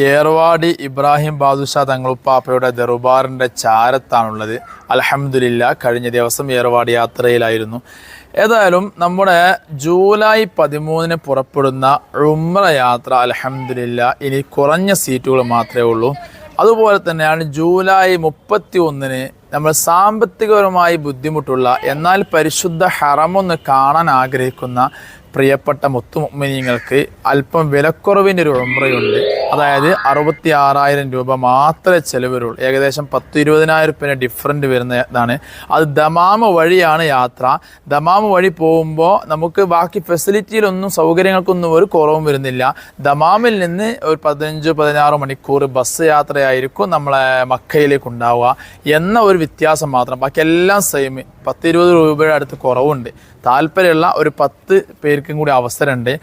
ഏർവാടി ഇബ്രാഹിം ബാദുഷാ തങ്ങളുപ്പാപ്പയുടെ ദർബാറിന്റെ ചാരത്താണുള്ളത്. അലഹമുല്ല കഴിഞ്ഞ ദിവസം ഏർവാടി യാത്രയിലായിരുന്നു. ഏതായാലും നമ്മുടെ ജൂലൈ പതിമൂന്നിന് പുറപ്പെടുന്ന ഉമ്ര യാത്ര അലഹമുല്ല ഇനി കുറഞ്ഞ സീറ്റുകൾ മാത്രമേ ഉള്ളൂ. അതുപോലെ തന്നെയാണ് ജൂലൈ മുപ്പത്തി ഒന്നിന് നമ്മൾ സാമ്പത്തികപരമായി ബുദ്ധിമുട്ടുള്ള എന്നാൽ പരിശുദ്ധ ഹറമൊന്ന് കാണാൻ ആഗ്രഹിക്കുന്ന പ്രിയപ്പെട്ട മുത്തുമിനിങ്ങൾക്ക് അല്പം വിലക്കുറവിന്റെ ഒരു ഉംറയുണ്ട് അതായത് അറുപത്തി ആറായിരം രൂപ മാത്രമേ ചെലവരുള്ളൂ ഏകദേശം പത്ത് ഇരുപതിനായിരം രൂപേന്റെ ഡിഫറന്റ് വരുന്നതാണ്. അത് ദമാമ വഴിയാണ് യാത്ര. ദമാമ വഴി പോകുമ്പോൾ നമുക്ക് ബാക്കി ഫെസിലിറ്റിയിലൊന്നും സൗകര്യങ്ങൾക്കൊന്നും ഒരു കുറവും വരുന്നില്ല. ദമാമിൽ നിന്ന് ഒരു പതിനഞ്ച് പതിനാറ് മണിക്കൂർ ബസ് യാത്രയായിരിക്കും നമ്മളെ മക്കയിലേക്ക് ഉണ്ടാവുക എന്ന ഒരു വ്യത്യാസം മാത്രം. ബാക്കി എല്ലാം സെയിം പത്ത് ഇരുപത് രൂപയുടെ അടുത്ത് കുറവുണ്ട്. താല്പര്യമുള്ള ഒരു പത്ത് പേർക്കും കൂടി അവസരമുണ്ട്.